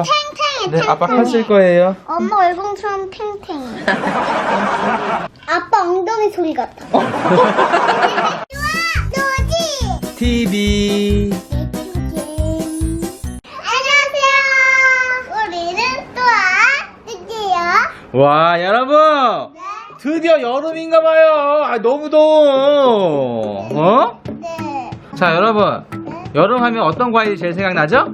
아빠. 탱탱이 네, 아빠. 하실 거예요. 엄마 얼굴처럼 탱탱이. 아빠 엉덩이 소리 같아. 어. 노지. TV. 안녕하세요. 우리는 또한 누구요? 와, 여러분! 드디어 여름인가봐요. 아, 너무 더워. 어? 네. 자, 여러분. 여름 하면 어떤 과일이 제일 생각나죠?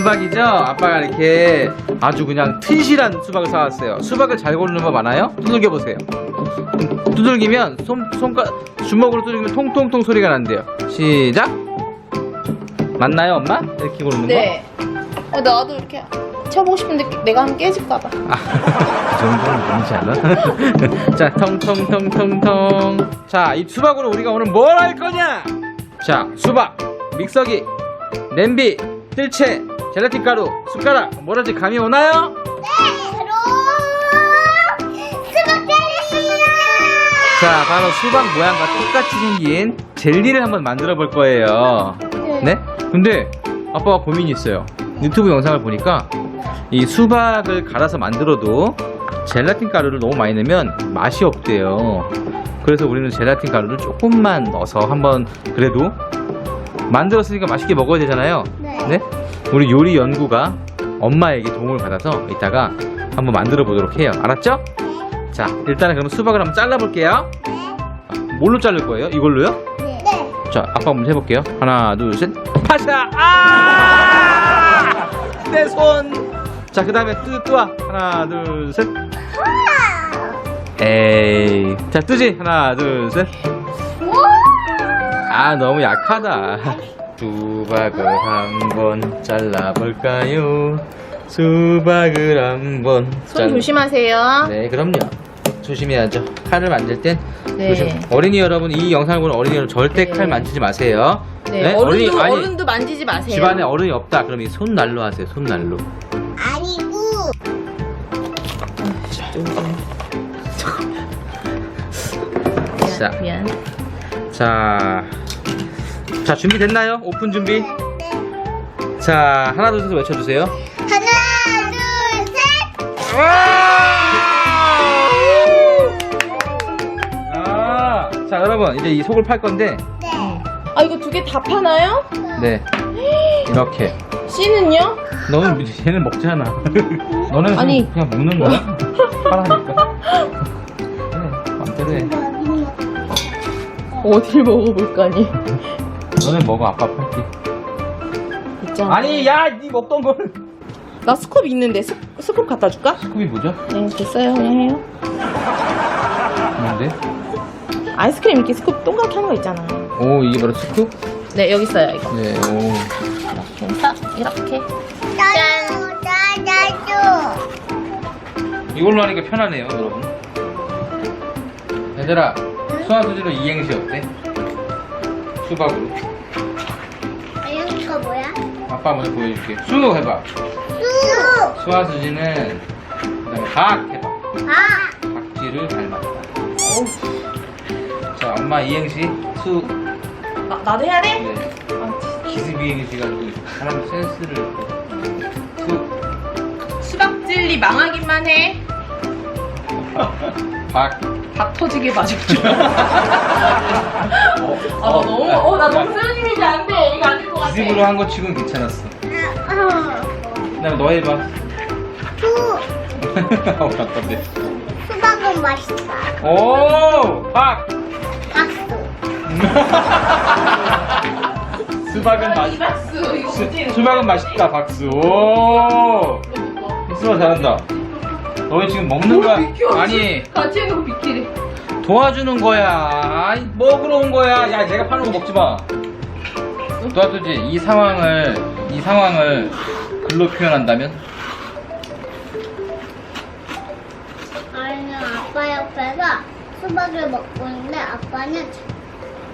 수박. 수박이죠? 아빠가 이렇게 아주 그냥 튼실한 수박을 사왔어요. 수박을 잘 고르는 법 아나요? 두들겨 보세요. 두들기면 손, 손가, 주먹으로 두들기면 통통통 소리가 난대요. 시작! 맞나요, 엄마? 이렇게 고르는 거? 네. 어, 나도 이렇게 쳐보고 싶은데 내가 하면 깨질까봐. 아, 그 정도는 아니지 않아? 자, 통통통통통. 자, 이 수박으로 우리가 오늘 뭘 할 거냐? 자, 수박, 믹서기, 냄비, 뜰채, 젤라틴 가루, 숟가락, 뭐라지 감이 오나요? 네. 바로 수박 젤리입니다. 자, 바로 수박 모양과 똑같이 생긴 젤리를 한번 만들어 볼 거예요. 네? 근데 아빠가 고민이 있어요. 유튜브 영상을 보니까 이 수박을 갈아서 만들어도 젤라틴 가루를 너무 많이 넣으면 맛이 없대요. 그래서 우리는 젤라틴 가루를 조금만 넣어서 한번 그래도 만들었으니까 맛있게 먹어야 되잖아요. 네. 우리 요리 연구가 엄마에게 도움을 받아서 이따가 한번 만들어 보도록 해요. 알았죠? 자, 일단은 그럼 수박을 한번 잘라 볼게요. 아, 뭘로 자를 거예요? 이걸로요? 네. 네. 자, 아빠 먼저 해볼게요. 하나, 둘, 셋. 파샤! 아! 내 손! 자, 그 다음에 뜨, 뜨아. 하나, 둘, 셋. 에이. 자, 뜨지? 하나, 둘, 셋. 아, 너무 약하다. 수박을 한번 잘라볼까요? 수박을 한번 손 조심하세요. 네, 그럼요. 조심해야죠. 칼을 만질 땐 네. 조심. 어린이 여러분, 이 영상을 보는 어린이 여러분 절대 네. 칼 만지지 마세요. 네, 어린이, 어른도, 아니, 어른도 만지지 마세요. 집안에 어른이 없다. 그럼 이 손난로 하세요. 손난로. 아니고. 자, 미안. 자, 자 준비됐나요? 오픈 준비. 자, 하나 둘셋 외쳐주세요. 하나, 둘, 셋. 아, 자 여러분 이제 이 속을 팔 건데, 네. 아, 이거 두 개 다 파나요? 네, 이렇게. 씨는요? 너는 얘는 먹잖아. 너는 아니. 그냥 먹는 거야? 팔아니까. 그래, 맘대로 해. 어딜 먹어볼까니? 너는 먹어, 아빠 팔게. 있잖아. 아니, 야, 니 먹던 걸. 나 스쿱 있는데 스, 스쿱 갖다 줄까? 스쿱이 뭐죠? 네, 됐어요. 그냥 해요. 뭔데? 아이스크림 이렇게 스쿱 동그랗게 하는 거 있잖아. 오, 이게 바로 스쿱? 네, 여기 있어요, 이거. 네, 오. 그래서 이렇게. 나도, 나, 나도. 이걸로 하니까 편하네요, 여러분. 얘들아, 수화수지로 이행시 어때? 수박으로. 아빠 먼저 보여줄게. 수 해봐. 수. 수화수지는 그다음에 박 해봐. 아. 박쥐를 닮았다. 자, 엄마 이행시 수. 아, 나도 해야 돼? 네. 아, 기습 이행시가 그 사람 센스를 수. 수박젤리 망하기만 해. 박. 박 터지게 맞았죠. 아, 나 너무, 이거 아닐 것 같아. 기습으로 한 거 치고는 괜찮았어. 아. 그다음에 너 해봐. 수. 어, 답답해. 수박은 맛있다. 오! 박! 박수. 수박은 아, 이 맛있 박수, 이거 수? 수박은 맛있다 박수 오 수박 잘한다 너희 지금 먹는 거야 아니 같이 해놓고 비키래. 도와주는 거야 아니, 먹으러 온 거야 야 내가 파는 거 먹지 마 도와주지 이 상황을 이 상황을 글로 표현한다면? 아니 아빠 옆에서 수박을 먹고 있는데 아빠는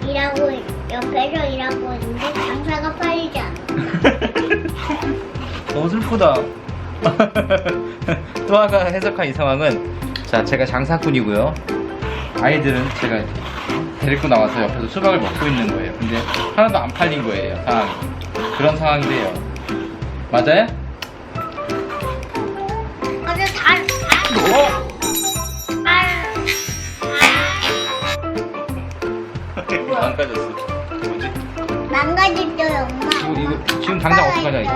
일하고 있- 옆에서 일하고 있는데 장사가 팔리지 않아. 너무 슬프다. 또아가 해석한 이 상황은 자 제가 장사꾼이고요. 아이들은 제가 데리고 나와서 옆에서 수박을 먹고 있는 거예요 근데 하나도 안 팔린 거예요 상황이 그런 상황이래요 맞아요? 맞아, 달, 어? 달, 망가졌어. 뭐지? 망가졌어요, 엄마. 이거, 이거 지금 당장 어떡하냐 이거?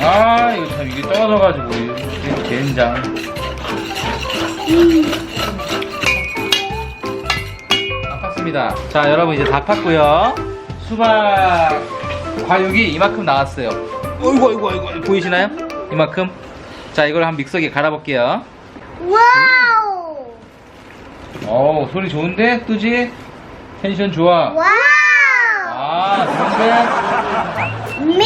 아 이거 참 이게 떨어져가지고 이거 젠장. 다 팠습니다. 자 여러분 이제 다 팠고요. 수박 과육이 이만큼 나왔어요. 어이구 어이구 어이구 보이시나요? 이만큼. 자 이걸 한 믹서기에 갈아볼게요. 와우! 어우 소리 좋은데 뚜지? 텐션 좋아. 와우! 아 좋은데? 미!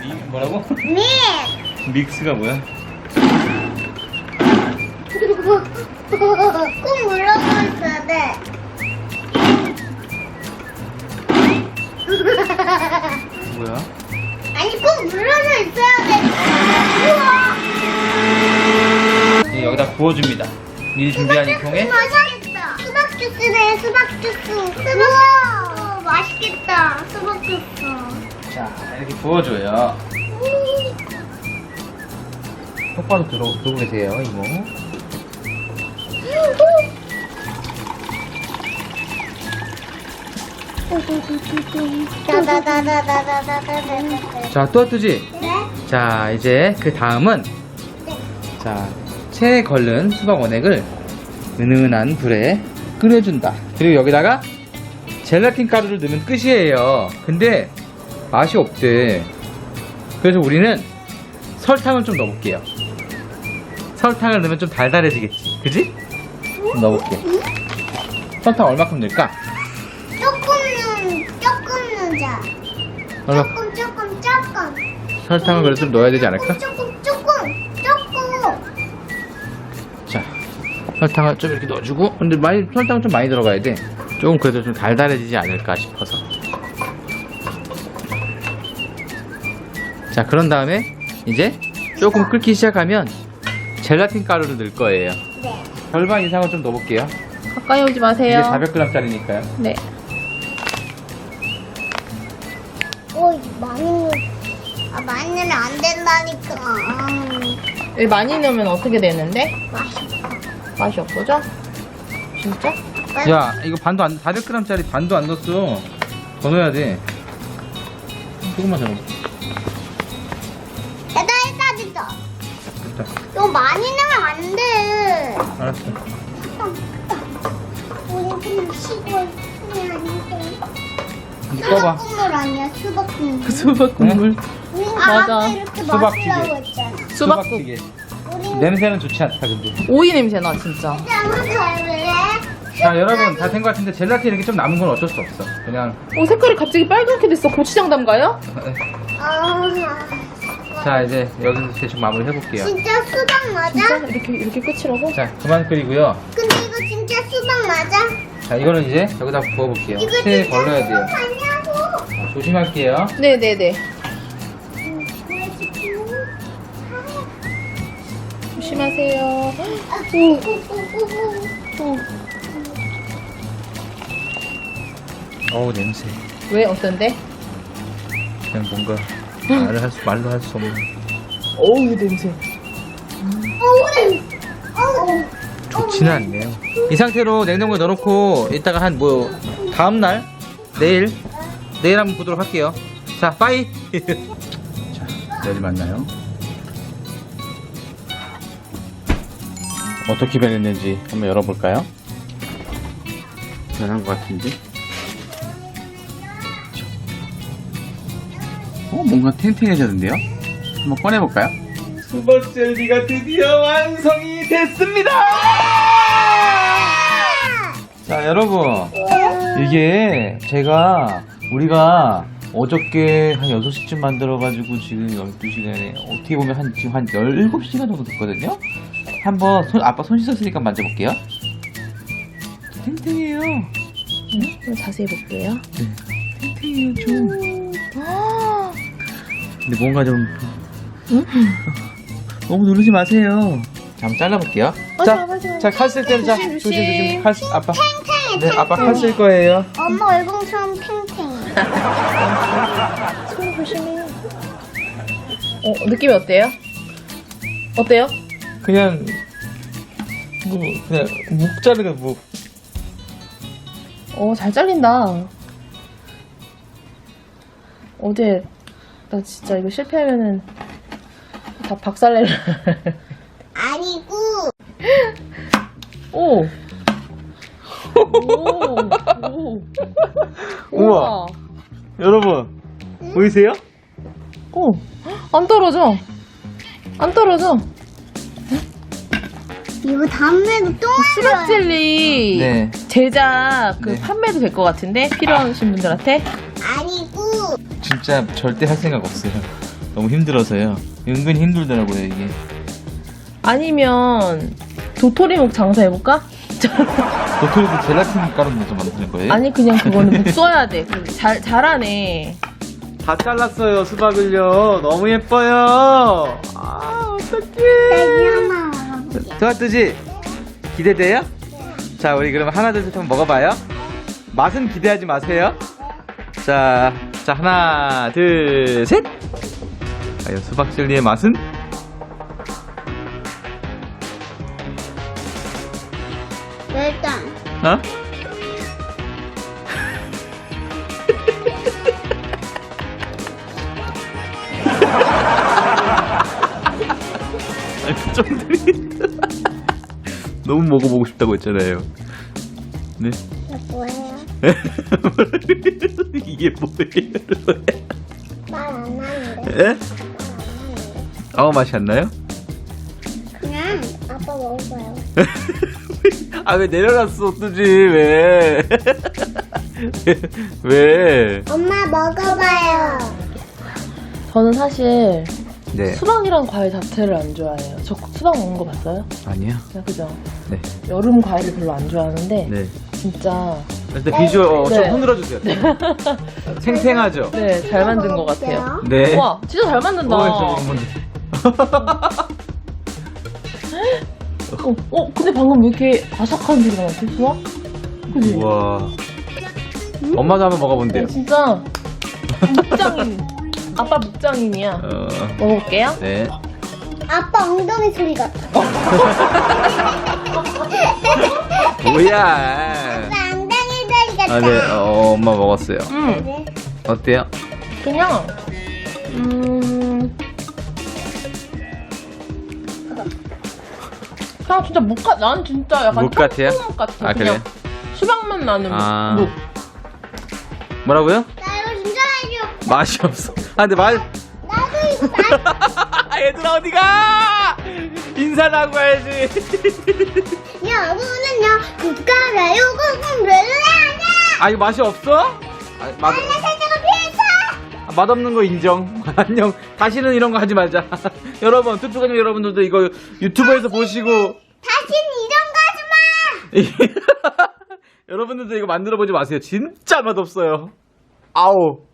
미, 뭐라고? 미! 믹스가 뭐야? 꼭 물러서 있어야 돼. 뭐야? 아니, 꼭 물러서 있어야 돼. 우와! 네, 여기다 부어줍니다. 미리 준비한 이 통에 맛있겠다. 수박 주스네, 수박 주스. 우와! 맛있겠다. 수박 주스. 자 이렇게 부어줘요. 똑바로 들어, 들고 계세요 이모. 다다다다다다다다다. 자 또 뜨지? 네? 자 이제 그 다음은 자 체에 걸른 수박 원액을 은은한 불에 끓여준다. 그리고 여기다가 젤라틴 가루를 넣으면 끝이에요. 근데 맛이 없대. 그래서 우리는 설탕을 좀 넣어볼게요. 설탕을 넣으면 좀 달달해지겠지. 그지? 좀 넣어볼게. 설탕 얼마큼 넣을까? 조금 넣자. 얼마? 조금 조금 조금. 설탕을 그래도 좀 넣어야 되지 않을까? 조금 조금 조금. 자, 설탕을 좀 이렇게 넣어주고. 근데 많이, 설탕은 좀 많이 들어가야 돼. 조금 그래도 좀 달달해지지 않을까 싶어서. 자, 그런 다음에 이제 조금 끓기 시작하면 젤라틴 가루를 넣을 거예요. 네. 절반 이상을 좀 넣어볼게요. 가까이 오지 이게 마세요. 400g짜리니까요. 네. 많이 넣. 아 많이 넣으면 안 된다니까. 여기 많이 넣으면 어떻게 되는데? 맛있다. 맛이 없어져? 진짜? 야, 이거 반도 안, 400g짜리 반도 안 넣었어. 더 넣어야 돼. 조금만 더 넣어. 됐다 됐다 됐다. 됐다. 이거 많이 넣으면 안 돼. 알았어. 우리 그냥 시골 그냥 아닌 꺼봐. 수박 국물 아니야 수박 국물. 수박 국물. 우리 맞아. 아까 이렇게 수박 마시라고 찌개. 했잖아. 수박국. 찌개. 우리 냄새는 좋지 않다, 근데. 오이 냄새 나 진짜. 한번? 자 여러분 다 된 것 같은데 젤라틴 이렇게 좀 남은 건 어쩔 수 없어 그냥 오 색깔이 갑자기 빨갛게 됐어. 고추장 담가요? 아 자 이제 여기서 대충 마무리 해볼게요 진짜 수박 맞아? 진짜 이렇게 이렇게 끝이라고? 자 그만 끓이고요 근데 이거 진짜 수박 맞아? 자 이거는 이제 여기다 부어볼게요 체에 걸러야 돼요? 자, 조심할게요 네네네. 조심하세요. 어, 어우 냄새 왜 어떤데? 그냥 뭔가 말을 할 수, 말로 할 수 없는 어우 냄새. 어우, 어우. 좋지는 않네요 이 상태로 냉장고에 넣어놓고 이따가 한 뭐 다음날 내일 내일 한번 보도록 할게요 자 빠이 자 내일 만나요 어떻게 변했는지 한번 열어볼까요? 변한 것 같은데 어 뭔가 탱탱해졌는데요? 한번 꺼내볼까요? 수박 젤리가 드디어 완성이 됐습니다! 자, 여러분. 이게 제가 우리가 어저께 한 6시쯤 만들어가지고 지금 12시간에 어떻게 보면 한 지금 한 17시간 정도 됐거든요? 한번 손, 아빠 손 씻었으니까 만져볼게요. 탱탱해요. 좀 자세히 볼게요. 탱탱해요, 좀. 아, 근데 뭔가 좀 응? 너무 누르지 마세요. 자, 한번 잘라볼게요. 맞아, 자. 자, 칼 쓸 때는 자, 조심, 조심, 조심. 조심. 칼, 쓰- 아빠. 네, 아빠 쓸 거예요. 엄마 얼굴처럼 탱탱해. 손 조심해. 어, 느낌이 어때요? 어때요? 그냥 뭐 그냥 묵 자르는 묵. 어, 잘 잘린다. 어제, 나 진짜 이거 실패하면은 다 박살낼래. 아니고 오! 오! 오! 우와. 여러분 보이세요? 오! 안 떨어져! 안 떨어져! 이거 다음에도 또 수박 만들어요. 젤리 네. 제작 그 네. 판매도 될 것 같은데 필요하신 분들한테 아니고 진짜 절대 할 생각 없어요. 너무 힘들어서요. 은근히 힘들더라고요 이게. 아니면 도토리묵 장사 해볼까? 도토리도 젤라틴 가루 넣어서 만드는 거예요? 아니 그냥 그거는 묵 써야 돼. 그잘 잘하네. 다 잘랐어요 수박을요. 너무 예뻐요. 아 어떡해. 하나 토마토지 기대돼요? 자 우리 그럼 하나 둘 셋 한번 먹어봐요. 맛은 기대하지 마세요. 자, 자 하나 둘 셋. 과연 수박 젤리의 맛은? 어? 아니 표정들이 너무 먹어보고 싶다고 했잖아요. 네? 이거 뭐예요? 이게 뭐예요? 말 안 하는데 예? 말 안 하는데 아무 맛이 안 나요? 그냥 아빠 먹어봐요 아 왜 내려놨어 뜨지 왜? 왜? 엄마 먹어봐요 저는 사실 네 수박이랑 과일 자체를 안 좋아해요. 저 수박 먹는 거 봤어요? 아니야. 네, 그죠? 네. 여름 과일을 별로 안 좋아하는데 네. 진짜 일단 비주얼 어, 좀 네. 흔들어 주세요. 생생하죠? 네 잘 만든 것 같아요. 네. 와 진짜 잘 만든다. 어, 저 한번 어, 어, 근데 방금 왜 이렇게 아삭한 소리가 나지? 수박? 그지? 우와. 엄마도 한번 먹어본대요. 어, 진짜 묵장인. 아빠 묵장인이야. 어, 먹어볼게요. 네. 아빠 엉덩이 소리 같아 뭐야? 아빠 엉덩이 소리 같아 아, 네. 어, 엄마 먹었어요. 음, 네. 어때요? 그냥 음. 그냥 진짜 묵 같, 난 진짜 약간 묵 같아요? 묵 같아. 아, 그냥? 수박맛 나는 아. 묵. 뭐라고요? 나 이거 진짜 해줘 맛이 없어. 아, 근데 말. 나도 이거 나 얘들아, 어디가? 인사를 하고 가야지. 여보는요 국가가 요거 공부를 아, 이거 맛이 없어? 아, 맛, 하냐 살짝은 피했어 아, 맛없는 거 인정. 안녕. 다시는 이런 거 하지 말자. 여러분, 투표가님 여러분들도 이거 유튜브에서 보시고. 다신 이런 거 여러분들도 이거 만들어 보지 마세요. 진짜 맛없어요. 아우.